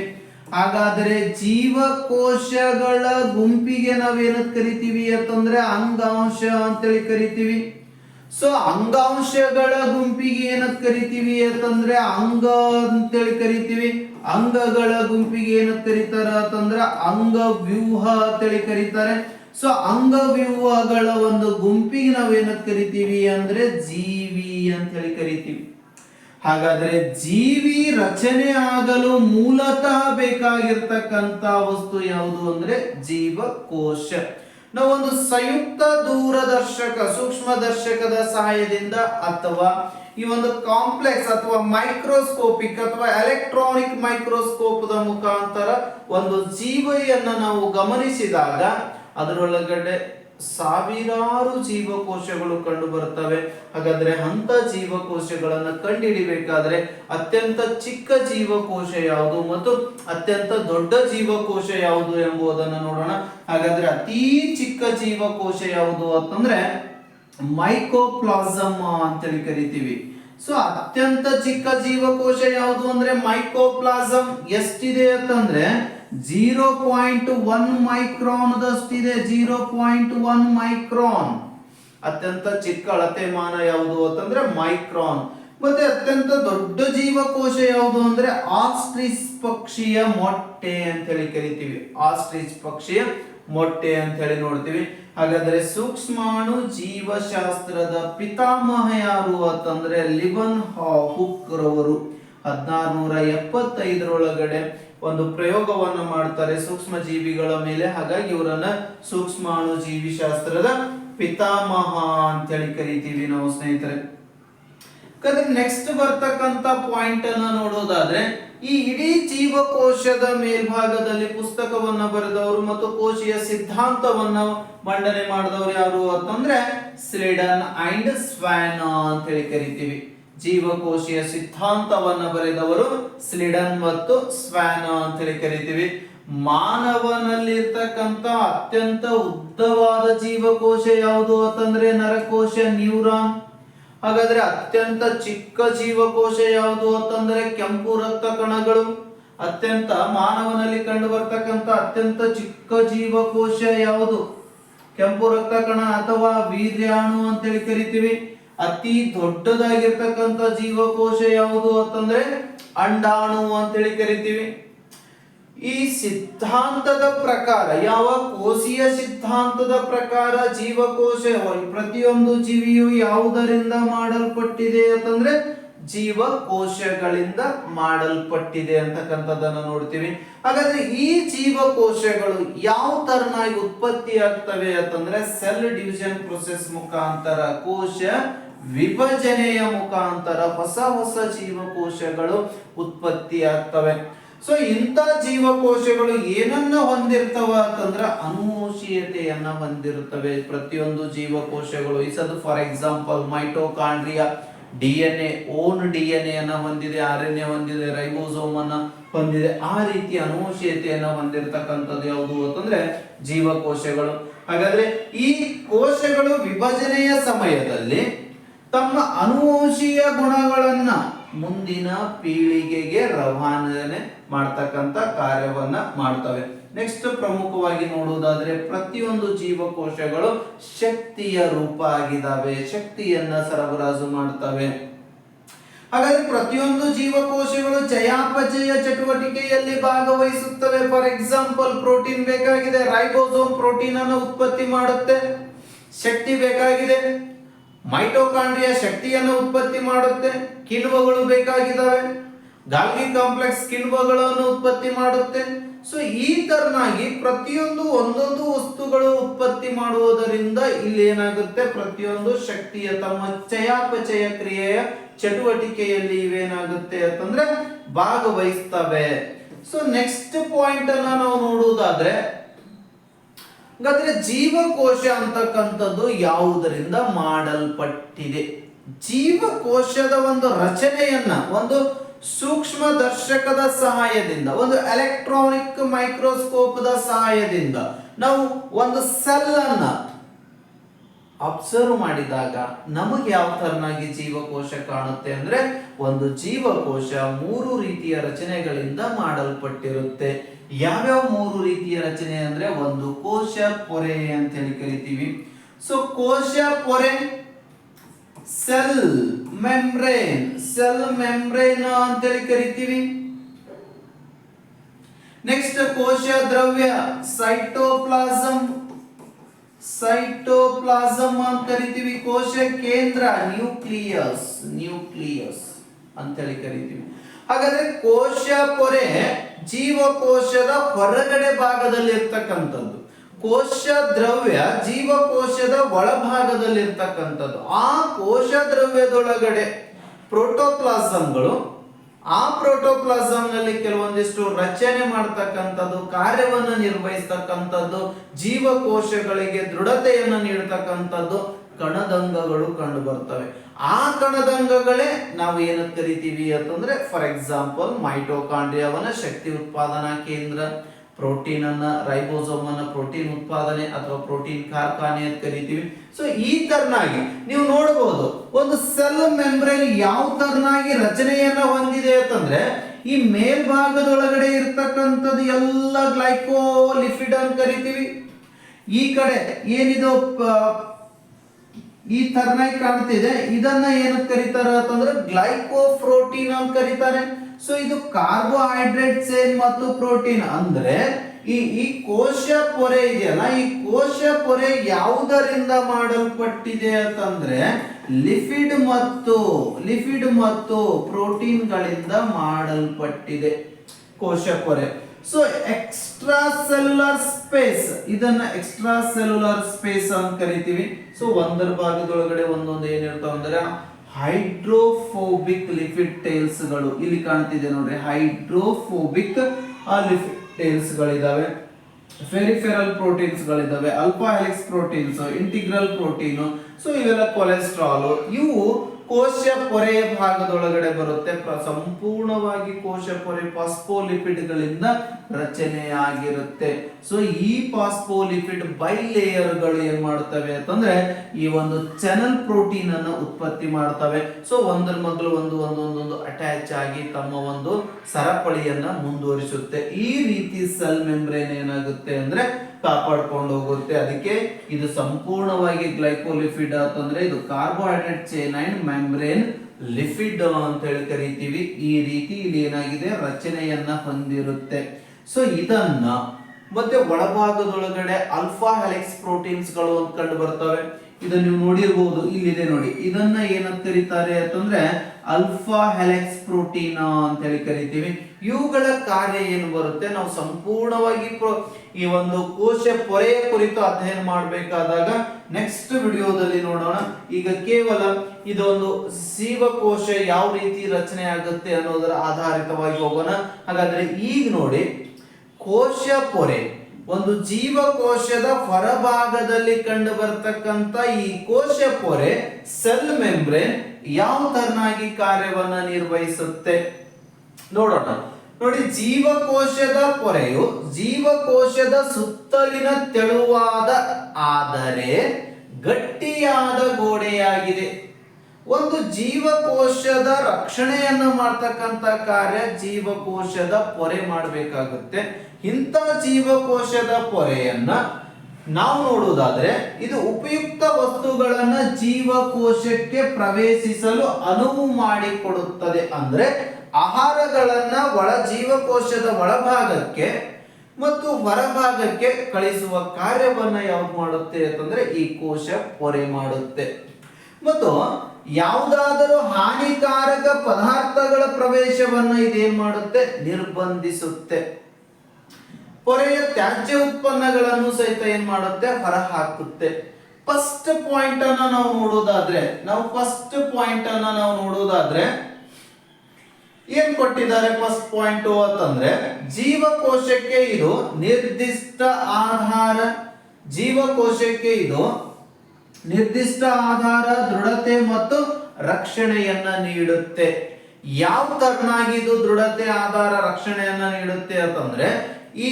ಹಾಗಾದರೆ ಜೀವಕೋಶಗಳ ಗುಂಪಿಗೆ ನಾವೇನು ಕರಿತೀವಿ ಅಂತಂದ್ರೆ ಅಂಗಾಂಶ ಅಂತೇಳಿ ಕರಿತೀವಿ. ಸೊ ಅಂಗಾಂಶಗಳ ಗುಂಪಿಗೆ ಏನಂತ ಕರಿತೀವಿ ಅಂತಂದ್ರೆ ಅಂಗ ಅಂತೇಳಿ ಕರಿತೀವಿ. ಅಂಗಗಳ ಗುಂಪಿಗೆ ಏನಂತ ಕರೀತಾರ ಅಂತಂದ್ರೆ ಅಂಗ ವ್ಯೂಹ ಅಂತೇಳಿ ಕರೀತಾರೆ. ಸೊ ಅಂಗವ್ಯೂಹಗಳ ಒಂದು ಗುಂಪಿಗೆ ನಾವೇನಂತ ಕರಿತೀವಿ ಅಂದ್ರೆ ಜೀವಿ ಅಂತ ಹೇಳಿ ಕರಿತೀವಿ. ಹಾಗಾದ್ರೆ ಜೀವಿ ರಚನೆ ಆಗಲು ಮೂಲತಃ ಬೇಕಾಗಿರ್ತಕ್ಕಂತ ವಸ್ತು ಯಾವುದು ಅಂದ್ರೆ ಜೀವಕೋಶ. ನಾವೊಂದು ಸಂಯುಕ್ತ ದೂರದರ್ಶಕ, ಸೂಕ್ಷ್ಮದರ್ಶಕದ ಸಹಾಯದಿಂದ ಅಥವಾ ಈ ಒಂದು ಕಾಂಪ್ಲೆಕ್ಸ್ ಅಥವಾ ಮೈಕ್ರೋಸ್ಕೋಪಿಕ್ ಅಥವಾ ಎಲೆಕ್ಟ್ರಾನಿಕ್ ಮೈಕ್ರೋಸ್ಕೋಪ್ ಮುಖಾಂತರ ಒಂದು ಜೀವಿಯನ್ನ ನಾವು ಗಮನಿಸಿದಾಗ ಅದರೊಳಗಡೆ ಸಾವಿರಾರು ಜೀವಕೋಶಗಳು ಕಂಡು ಬರ್ತವೆ ಹಾಗಾದ್ರೆ ಅಂತ ಜೀವಕೋಶಗಳನ್ನು ಕಂಡುಹಿಡಿಬೇಕಾದ್ರೆ ಅತ್ಯಂತ ಚಿಕ್ಕ ಜೀವಕೋಶ ಯಾವುದು ಮತ್ತು ಅತ್ಯಂತ ದೊಡ್ಡ ಜೀವಕೋಶ ಯಾವುದು ಎಂಬುದನ್ನು ನೋಡೋಣ. ಹಾಗಾದ್ರೆ ಅತಿ ಚಿಕ್ಕ ಜೀವಕೋಶ ಯಾವುದು ಅಂತಂದ್ರೆ ಮೈಕೋಪ್ಲಾಸಮ್ ಅಂತೇಳಿ ಕರಿತೀವಿ. ಸೊ ಅತ್ಯಂತ ಚಿಕ್ಕ ಜೀವಕೋಶ ಯಾವುದು ಅಂದ್ರೆ ಮೈಕೋಪ್ಲಾಸಮ್ ಎಷ್ಟಿದೆ ಅಂತಂದ್ರೆ ಜೀರೋ ಪಾಯಿಂಟ್ ಒನ್ ಮೈಕ್ರಾನ್ ದಷ್ಟಿದೆ, ಜೀರೋ ಪಾಯಿಂಟ್ ಒನ್ ಮೈಕ್ರಾನ್. ಅತ್ಯಂತ ಚಿಕ್ಕ ಅಳತೆ ಮಾನ ಯಾವುದು ಅಂತಂದ್ರೆ ಮೈಕ್ರಾನ್. ಮತ್ತೆ ಅತ್ಯಂತ ದೊಡ್ಡ ಜೀವಕೋಶ ಯಾವುದು ಅಂದ್ರೆ ಆಸ್ಟ್ರಿಚ್ ಪಕ್ಷಿಯ ಮೊಟ್ಟೆ ಅಂತ ಹೇಳಿ ಕರಿತೀವಿ. ಆಸ್ಟ್ರಿಚ್ ಪಕ್ಷಿಯ ಮೊಟ್ಟೆ ಅಂತ ಹೇಳಿ ನೋಡ್ತೀವಿ. ಹಾಗಾದ್ರೆ ಸೂಕ್ಷ್ಮಾಣು ಜೀವಶಾಸ್ತ್ರದ ಪಿತಾಮಹ ಯಾರು ಅಂತಂದ್ರೆ ಲಿಬನ್ ಹುಕ್ ರವರು. ಹದಿನಾರುನೂರ ಎಪ್ಪತ್ತೈದರೊಳಗಡೆ ಒಂದು ಪ್ರಯೋಗವನ್ನು ಮಾಡ್ತಾರೆ ಸೂಕ್ಷ್ಮ ಜೀವಿಗಳ ಮೇಲೆ. ಹಾಗಾಗಿ ಇವರನ್ನ ಸೂಕ್ಷ್ಮಾಣು ಜೀವಿಶಾಸ್ತ್ರದ ಪಿತಾಮಹ ಅಂತೇಳಿ ಕರಿತೀವಿ ನಾವು ಸ್ನೇಹಿತರೆ. ನೆಕ್ಸ್ಟ್ ಬರ್ತಕ್ಕಂಥ ಪಾಯಿಂಟ್ ಅನ್ನ ನೋಡೋದಾದ್ರೆ, ಈ ಇಡೀ ಜೀವಕೋಶದ ಮೇಲ್ಭಾಗದಲ್ಲಿ ಪುಸ್ತಕವನ್ನ ಬರೆದವರು ಮತ್ತು ಕೋಶೀಯ ಸಿದ್ಧಾಂತವನ್ನ ಮಂಡನೆ ಮಾಡಿದವರು ಯಾರು ಅಂತಂದ್ರೆ, ಸ್ಲಿಡನ್ ಅಂಡ್ ಸ್ವಾನ್ ಅಂತ ಹೇಳಿ ಕರಿತೀವಿ. ಜೀವಕೋಶೀಯ ಸಿದ್ಧಾಂತವನ್ನು ಬರೆದವರು ಸ್ಲಿಡನ್ ಮತ್ತು ಸ್ವಾನ ಅಂತ ಹೇಳಿ ಕರಿತೀವಿ. ಮಾನವನಲ್ಲಿರ್ತಕ್ಕಂಥ ಅತ್ಯಂತ ಉದ್ದವಾದ ಜೀವಕೋಶ ಯಾವುದು ಅಂತಂದ್ರೆ ನರಕೋಶ ನ್ಯೂರಾನ್. ಹಾಗಾದ್ರೆ ಅತ್ಯಂತ ಚಿಕ್ಕ ಜೀವಕೋಶ ಯಾವುದು ಅಂತಂದ್ರೆ ಕೆಂಪು ರಕ್ತ ಕಣಗಳು. ಅತ್ಯಂತ ಮಾನವನಲ್ಲಿ ಕಂಡು ಬರ್ತಕ್ಕಂಥ ಅತ್ಯಂತ ಚಿಕ್ಕ ಜೀವಕೋಶ ಯಾವುದು? ಕೆಂಪು ರಕ್ತ ಕಣ ಅಥವಾ ವೀರ್ಯಾಣು ಅಂತೇಳಿ ಕರಿತೀವಿ. ಅತಿ ದೊಡ್ಡದಾಗಿರ್ತಕ್ಕಂಥ ಜೀವಕೋಶ ಯಾವುದು ಅಂತಂದ್ರೆ ಅಂಡಾಣು ಅಂತೇಳಿ ಕರಿತೀವಿ. ಈ ಸಿದ್ಧಾಂತದ ಪ್ರಕಾರ, ಯಾವ ಕೋಶೀಯ ಸಿದ್ಧಾಂತದ ಪ್ರಕಾರ ಜೀವಕೋಶ ಪ್ರತಿಯೊಂದು ಜೀವಿಯು ಯಾವುದರಿಂದ ಮಾಡಲ್ಪಟ್ಟಿದೆ ಅಂತಂದ್ರೆ ಜೀವಕೋಶಗಳಿಂದ ಮಾಡಲ್ಪಟ್ಟಿದೆ ಅಂತಕ್ಕಂಥದ್ದನ್ನ ನೋಡ್ತೀವಿ. ಹಾಗಾದ್ರೆ ಈ ಜೀವಕೋಶಗಳು ಯಾವ ತರನಾಗಿ ಉತ್ಪತ್ತಿ ಆಗ್ತವೆ ಅಂತಂದ್ರೆ ಸೆಲ್ ಡಿವಿಷನ್ ಪ್ರೊಸೆಸ್ ಮುಖಾಂತರ ಕೋಶ ವಿಭಜನೆಯ ಮುಖಾಂತರ ಹೊಸ ಹೊಸ ಜೀವಕೋಶಗಳು ಉತ್ಪತ್ತಿ ಆಗ್ತವೆ ಸೊ ಇಂಥ ಜೀವಕೋಶಗಳು ಏನನ್ನ ಹೊಂದಿರ್ತವ ಅಂತಂದ್ರೆ ಅನುವಂಶೀಯತೆಯನ್ನ ಹೊಂದಿರುತ್ತವೆ. ಪ್ರತಿಯೊಂದು ಜೀವಕೋಶಗಳು ಇಸದು for example mitochondria D N A own D N A ಅನ್ನ ಹೊಂದಿದೆ ಆರ್ ಎನ್ ಎ ಹೊಂದಿದೆ ರೈಬೋಸೋಮ್ ಅನ್ನ ಹೊಂದಿದೆ. ಆ ರೀತಿ ಅನುವಂಶೀಯತೆಯನ್ನ ಹೊಂದಿರತಕ್ಕಂಥದ್ದು ಯಾವುದು ಅಂತಂದ್ರೆ ಜೀವಕೋಶಗಳು. ಹಾಗಾದ್ರೆ ಈ ಕೋಶಗಳು ವಿಭಜನೆಯ ಸಮಯದಲ್ಲಿ ತಮ್ಮ ಅನುವಂಶೀಯ ಗುಣಗಳನ್ನ ಮುಂದಿನ ಪೀಳಿಗೆಗೆ ರವಾನೆ ಮಾಡ್ತಕ್ಕಂಥ ಕಾರ್ಯವನ್ನ ಮಾಡ್ತವೆ. ನೆಕ್ಸ್ಟ್ ಪ್ರಮುಖವಾಗಿ ನೋಡುವುದಾದ್ರೆ ಪ್ರತಿಯೊಂದು ಜೀವಕೋಶಗಳು ಶಕ್ತಿಯ ರೂಪ ಆಗಿದ್ದಾವೆ, ಶಕ್ತಿಯನ್ನ ಸರಬರಾಜು ಮಾಡ್ತವೆ. ಹಾಗಾದ್ರೆ ಪ್ರತಿಯೊಂದು ಜೀವಕೋಶಗಳು ಚಯಾಪಚಯ ಚಟುವಟಿಕೆಯಲ್ಲಿ ಭಾಗವಹಿಸುತ್ತವೆ. ಫಾರ್ ಎಕ್ಸಾಂಪಲ್ ಪ್ರೋಟೀನ್ ಬೇಕಾಗಿದೆ ರೈಬೋಸೋಮ್ ಪ್ರೋಟೀನ್ ಅನ್ನು ಉತ್ಪತ್ತಿ ಮಾಡುತ್ತೆ. ಶಕ್ತಿ ಬೇಕಾಗಿದೆ ಮೈಟೋಕಾಂಡ್ರಿಯಾ ಶಕ್ತಿಯನ್ನು ಉತ್ಪತ್ತಿ ಮಾಡುತ್ತೆ, ಕಿಣ್ವಗಳು ಬೇಕಾಗಿದ್ದಾವೆ ಗಾಲ್ಗಿ ಕಾಂಪ್ಲೆಕ್ಸ್ ಕಿಣ್ವಗಳನ್ನು ಉತ್ಪತ್ತಿ ಮಾಡುತ್ತೆ. ಸೊ ಈ ತರನಾಗಿ ಪ್ರತಿಯೊಂದು ಒಂದೊಂದು ವಸ್ತುಗಳು ಉತ್ಪತ್ತಿ ಮಾಡುವುದರಿಂದ ಇಲ್ಲಿ ಏನಾಗುತ್ತೆ ಪ್ರತಿಯೊಂದು ಶಕ್ತಿಯ ತಮ್ಮ ಚಯಾಪಚಯ ಕ್ರಿಯೆಯ ಚಟುವಟಿಕೆಯಲ್ಲಿ ಇವೇನಾಗುತ್ತೆ ಅಂತಂದ್ರೆ ಭಾಗವಹಿಸ್ತವೆ. ಸೊ ನೆಕ್ಸ್ಟ್ ಪಾಯಿಂಟ್ ಅನ್ನ ನಾವು ನೋಡುವುದಾದ್ರೆ ಹಾಗಾದ್ರೆ ಜೀವಕೋಶ ಅಂತಕ್ಕಂಥದ್ದು ಯಾವುದರಿಂದ ಮಾಡಲ್ಪಟ್ಟಿದೆ? ಜೀವಕೋಶದ ಒಂದು ರಚನೆಯನ್ನ, ಒಂದು ಸೂಕ್ಷ್ಮ ದರ್ಶಕದ ಸಹಾಯದಿಂದ, ಒಂದು ಎಲೆಕ್ಟ್ರಾನಿಕ್ ಮೈಕ್ರೋಸ್ಕೋಪ್ ಸಹಾಯದಿಂದ ನಾವು ಒಂದು ಸೆಲ್ ಅನ್ನ ಅಬ್ಸರ್ವ್ ಮಾಡಿದಾಗ ನಮಗೆ ಯಾವ ತರನಾಗಿ ಜೀವಕೋಶ ಕಾಣುತ್ತೆ ಅಂದ್ರೆ, ಒಂದು ಜೀವಕೋಶ ಮೂರು ರೀತಿಯ ರಚನೆಗಳಿಂದ ಮಾಡಲ್ಪಟ್ಟಿರುತ್ತೆ. ಯಾವ್ಯಾವ ಮೂರು ರೀತಿಯ ರಚನೆ ಅಂದ್ರೆ ಒಂದು ಕೋಶ ಪೊರೆ ಅಂತ ಹೇಳಿ ಕರಿತೀವಿ. ಸೊ ಕೋಶ ಪೊರೆ ಸೆಲ್ ಮೆಂಬ್ರೇನ್ ಸೆಲ್ ಮೆಂಬ್ರೇನ್ ಅಂತ ಹೇಳಿ ಕರಿತೀವಿ. ನೆಕ್ಸ್ಟ್ ಕೋಶ ದ್ರವ್ಯ ಸೈಟೋಪ್ಲಾಸಮ್ ಸೈಟೋಪ್ಲಾಸಮ್ ಅಂತ ಕರಿತೀವಿ. ಕೋಶ ಕೇಂದ್ರ ನ್ಯೂಕ್ಲಿಯಸ್ ನ್ಯೂಕ್ಲಿಯಸ್ ಅಂತ ಹೇಳಿ ಕರಿತೀವಿ. ಹಾಗಾದ್ರೆ ಕೋಶ ಪೊರೆ ಜೀವಕೋಶದ ಹೊರಗಡೆ ಭಾಗದಲ್ಲಿ ಇರ್ತಕ್ಕಂಥದ್ದು ಕೋಶ ದ್ರವ್ಯ ಜೀವಕೋಶದ ಒಳಭಾಗದಲ್ಲಿ ಇರ್ತಕ್ಕಂಥದ್ದು ಆ ಕೋಶ ದ್ರವ್ಯದೊಳಗಡೆ ಪ್ರೋಟೋಪ್ಲಾಸಮ್ಗಳು ಆ ಪ್ರೋಟೋಪ್ಲಾಸಮ್ನಲ್ಲಿ ಕೆಲವೊಂದಿಷ್ಟು ರಚನೆ ಮಾಡ್ತಕ್ಕಂಥದ್ದು, ಕಾರ್ಯವನ್ನು ನಿರ್ವಹಿಸ್ತಕ್ಕಂಥದ್ದು, ಜೀವಕೋಶಗಳಿಗೆ ದೃಢತೆಯನ್ನು ನೀಡತಕ್ಕಂಥದ್ದು ಕಣದಂಗಗಳು ಕಂಡು ಬರ್ತವೆ ಆ ಕಣದಂಗಗಳೇ ನಾವು ಏನಂತ ಕರಿತೀವಿ ಅಂತಂದ್ರೆ ಫಾರ್ ಎಕ್ಸಾಂಪಲ್ ಮೈಟೋಕಾಂಡ್ರಿಯಾವನ್ನ ಶಕ್ತಿ ಉತ್ಪಾದನಾ ಕೇಂದ್ರ ಪ್ರೋಟೀನ್ ಅನ್ನ ರೈಬೋಸೋಮ್ ಅನ್ನ ಪ್ರೋಟೀನ್ ಉತ್ಪಾದನೆ ಅಥವಾ ಪ್ರೋಟೀನ್ ಕಾರ್ಖಾನೆ ಅಂತ ಕರಿತೀವಿ. ಸೊ ಈ ತರನಾಗಿ ನೀವು ನೋಡಬಹುದು, ಒಂದು ಸೆಲ್ ಮೆಂಬ್ರೇನ್ ಯಾವ ತರನಾಗಿ ರಚನೆಯನ್ನ ಹೊಂದಿದೆ ಅಂತಂದ್ರೆ, ಈ ಮೇಲ್ಭಾಗದೊಳಗಡೆ ಇರ್ತಕ್ಕಂಥದ್ದು ಎಲ್ಲ ಗ್ಲೈಕೋಲಿಫಿಡ್ ಅಂತ ಕರಿತೀವಿ. ಈ ಕಡೆ ಏನಿದು ಈ ತರನಾಗಿ ಕಾಣ್ತಿದೆ. ಇದನ್ನ ಏನಕ್ಕೆ ಕರೀತಾರೆ ಅಂತಂದ್ರೆ ಗ್ಲೈಕೋಪ್ರೋಟೀನ್ ಅಂತ ಕರೀತಾರೆ. ಸೊ ಇದು ಕಾರ್ಬೋಹೈಡ್ರೇಟ್ ಸೇನ್ ಮತ್ತು ಪ್ರೋಟೀನ್? ಅಂದ್ರೆ ಈ ಈ ಕೋಶ ಪೊರೆ ಇದೆಯಲ್ಲ, ಈ ಕೋಶ ಪೊರೆ ಯಾವುದರಿಂದ ಮಾಡಲ್ಪಟ್ಟಿದೆ ಅಂತಂದ್ರೆ ಲಿಫಿಡ್ ಮತ್ತು ಲಿಫಿಡ್ ಮತ್ತು ಪ್ರೋಟೀನ್ಗಳಿಂದ ಮಾಡಲ್ಪಟ್ಟಿದೆ ಕೋಶ ಪೊರೆ. ಸೊ ಎಕ್ಸ್ಟ್ರಾ ಸೆಲ್ಯುಲರ್ ಸ್ಪೇಸ್ ಇದನ್ನ ಎಕ್ಸ್ಟ್ರಾ ಸೆಲ್ಯುಲರ್ ಸ್ಪೇಸ್ ಅಂತ ಕರಿತೀವಿ. ಸೊ ಒಂದರ ಭಾಗದೊಳಗಡೆ ಒಂದೊಂದು ಏನಿರ್ತಾವ ಅಂದ್ರೆ ಹೈಡ್ರೋಫೋಬಿಕ್ ಲಿಫಿಡ್ ಟೇಲ್ಸ್ಗಳು. ಇಲ್ಲಿ ಕಾಣ್ತಿದೆ ನೋಡ್ರಿ. ಹೈಡ್ರೋಫೋಬಿಕ್ ಲಿಫಿಡ್ ಟೇಲ್ಸ್ ಗಳಿದಾವೆ. ಫೆರಿಫೆರಲ್ ಪ್ರೋಟೀನ್ಸ್ ಗಳಿದಾವೆ. Alpha helix proteins integral protein so ಇವೆಲ್ಲ ಕೊಲೆಸ್ಟ್ರಾಲ್ ಇವು ಕೋಶ ಪೊರೆಯ ಭಾಗದೊಳಗಡೆ ಬರುತ್ತೆ. ಪ್ರ- ಸಂಪೂರ್ಣವಾಗಿ ಕೋಶ ಪೊರೆ ಪಾಸ್ಪೋಲಿಪಿಡ್ಗಳಿಂದ ರಚನೆಯಾಗಿರುತ್ತೆ ಸೊ ಈ ಪಾಸ್ಪೋಲಿಪಿಡ್ ಬೈ ಲೇಯರ್ಗಳು ಏನ್ ಮಾಡ್ತವೆ ಅಂತಂದ್ರೆ, ಈ ಒಂದು ಚನಲ್ ಪ್ರೋಟೀನ್ ಅನ್ನು ಉತ್ಪತ್ತಿ ಮಾಡ್ತವೆ. ಸೊ ಒಂದ್ರ ಮೊದಲು ಒಂದು ಒಂದೊಂದೊಂದು ಅಟ್ಯಾಚ್ ಆಗಿ ತಮ್ಮ ಒಂದು ಸರಪಳಿಯನ್ನ ಮುಂದುವರಿಸುತ್ತೆ. ಈ ರೀತಿ ಸೆಲ್ ಮೆಂಬ್ರೇನ್ ಏನಾಗುತ್ತೆ ಅಂದ್ರೆ ಕಾಪಾಡ್ಕೊಂಡು ಹೋಗುತ್ತೆ. ಅದಕ್ಕೆ ಇದು ಸಂಪೂರ್ಣವಾಗಿ ಗ್ಲೈಕೋಲಿಫಿಡ್ ಅಂತಂದ್ರೆ ಇದು carbohydrate chain and membrane lipid ಅಂತ ಹೇಳಿ ಕರಿತೀವಿ. ಈ ರೀತಿ ಇಲ್ಲಿ ಏನಾಗಿದೆ? ರಚನೆಯನ್ನ ಹೊಂದಿರುತ್ತೆ. ಸೊ ಇದನ್ನ ಮತ್ತೆ ಒಳಭಾಗದೊಳಗಡೆ ಅಲ್ಫಾ ಹೆಲಿಕ್ಸ್ ಪ್ರೋಟೀನ್ಸ್ಗಳು ಅಂತ ಕಂಡು ಬರ್ತವೆ. ಇದನ್ನ ನೀವು ನೋಡಿರ್ಬೋದು, ಇಲ್ಲಿದೆ ನೋಡಿ. ಇದನ್ನ ಏನಂತ ಕರೀತಾರೆ ಅಂತಂದ್ರೆ ಅಲ್ಫಾ ಹೆಲೆಕ್ಸ್ ಪ್ರೋಟೀನ್ ಅಂತ ಹೇಳಿ ಕರಿತೀವಿ. ಇವುಗಳ ಕಾರ್ಯ ಏನು ಬರುತ್ತೆ? ನಾವು ಸಂಪೂರ್ಣವಾಗಿ ಪ್ರೋ- ಈ ಒಂದು ಕೋಶ ಪೊರೆಯ ಕುರಿತು ಅಧ್ಯಯನ ಮಾಡಬೇಕಾದಾಗ ನೆಕ್ಸ್ಟ್ ವಿಡಿಯೋದಲ್ಲಿ ನೋಡೋಣ. ಈಗ ಕೇವಲ ಇದೊಂದು ಜೀವಕೋಶ ಯಾವ ರೀತಿ ರಚನೆ ಆಗುತ್ತೆ ಅನ್ನೋದರ ಆಧಾರಿತವಾಗಿ ಹೋಗೋಣ. ಹಾಗಾದ್ರೆ ಈಗ ನೋಡಿ, ಕೋಶ ಪೊರೆ ಒಂದು ಜೀವಕೋಶದ ಹೊರಭಾಗದಲ್ಲಿ ಕಂಡು ಬರ್ತಕ್ಕಂತ ಈ ಕೋಶ ಪೊರೆ ಸೆಲ್ ಮೆಂಬ್ರೇನ್ ಯಾವ ತರನಾಗಿ ಕಾರ್ಯವನ್ನ ನಿರ್ವಹಿಸುತ್ತೆ? ನೋಡೋಣ. ನೋಡಿ, ಜೀವಕೋಶದ ಪೊರೆಯು ಜೀವಕೋಶದ ಸುತ್ತಲಿನ ತೆಳುವಾದ ಆದರೆ ಗಟ್ಟಿಯಾದ ಗೋಡೆಯಾಗಿದೆ. ಒಂದು ಜೀವಕೋಶದ ರಕ್ಷಣೆಯನ್ನು ಮಾಡ್ತಕ್ಕಂಥ ಕಾರ್ಯ ಜೀವಕೋಶದ ಪೊರೆ ಮಾಡಬೇಕಾಗುತ್ತೆ. ಇಂಥ ಜೀವಕೋಶದ ಪೊರೆಯನ್ನ ನಾವು ನೋಡುವುದಾದ್ರೆ, ಇದು ಉಪಯುಕ್ತ ವಸ್ತುಗಳನ್ನ ಜೀವಕೋಶಕ್ಕೆ ಪ್ರವೇಶಿಸಲು ಅನುವು ಮಾಡಿಕೊಡುತ್ತದೆ. ಅಂದ್ರೆ ಆಹಾರಗಳನ್ನ ಒಳ ಜೀವಕೋಶದ ಒಳಭಾಗಕ್ಕೆ ಮತ್ತು ಹೊರಭಾಗಕ್ಕೆ ಕಳಿಸುವ ಕಾರ್ಯವನ್ನ ಯಾವ್ದು ಮಾಡುತ್ತೆ ಅಂತಂದ್ರೆ ಈ ಕೋಶ ಪೊರೆ ಮಾಡುತ್ತೆ. ಮತ್ತು ಯಾವುದಾದರೂ ಹಾನಿಕಾರಕ ಪದಾರ್ಥಗಳ ಪ್ರವೇಶವನ್ನ ಇದೇನ್ ಮಾಡುತ್ತೆ? ನಿರ್ಬಂಧಿಸುತ್ತೆ. ಪೊರೆಯ ತ್ಯಾಜ್ಯ ಉತ್ಪನ್ನಗಳನ್ನು ಸಹಿತ ಏನ್ ಮಾಡುತ್ತೆ? ಹೊರ ಹಾಕುತ್ತೆ ಫಸ್ಟ್ ಪಾಯಿಂಟ್ ಅನ್ನ ನಾವು ನೋಡೋದಾದ್ರೆ, ನಾವು ಫಸ್ಟ್ ಪಾಯಿಂಟ್ ಅನ್ನ ನಾವು ನೋಡೋದಾದ್ರೆ, ಏನ್ ಕೊಟ್ಟಿದ್ದಾರೆ ಫಸ್ಟ್ ಪಾಯಿಂಟ್ ಅಂತಂದ್ರೆ, ಜೀವಕೋಶಕ್ಕೆ ಇದು ನಿರ್ದಿಷ್ಟ ಆಧಾರ ಜೀವಕೋಶಕ್ಕೆ ಇದು ನಿರ್ದಿಷ್ಟ ಆಧಾರ, ದೃಢತೆ ಮತ್ತು ರಕ್ಷಣೆಯನ್ನ ನೀಡುತ್ತೆ. ಯಾವ ತರನಾಗಿ ಇದು ದೃಢತೆ, ಆಧಾರ, ರಕ್ಷಣೆಯನ್ನ ನೀಡುತ್ತೆ ಅಂತಂದ್ರೆ, ಈ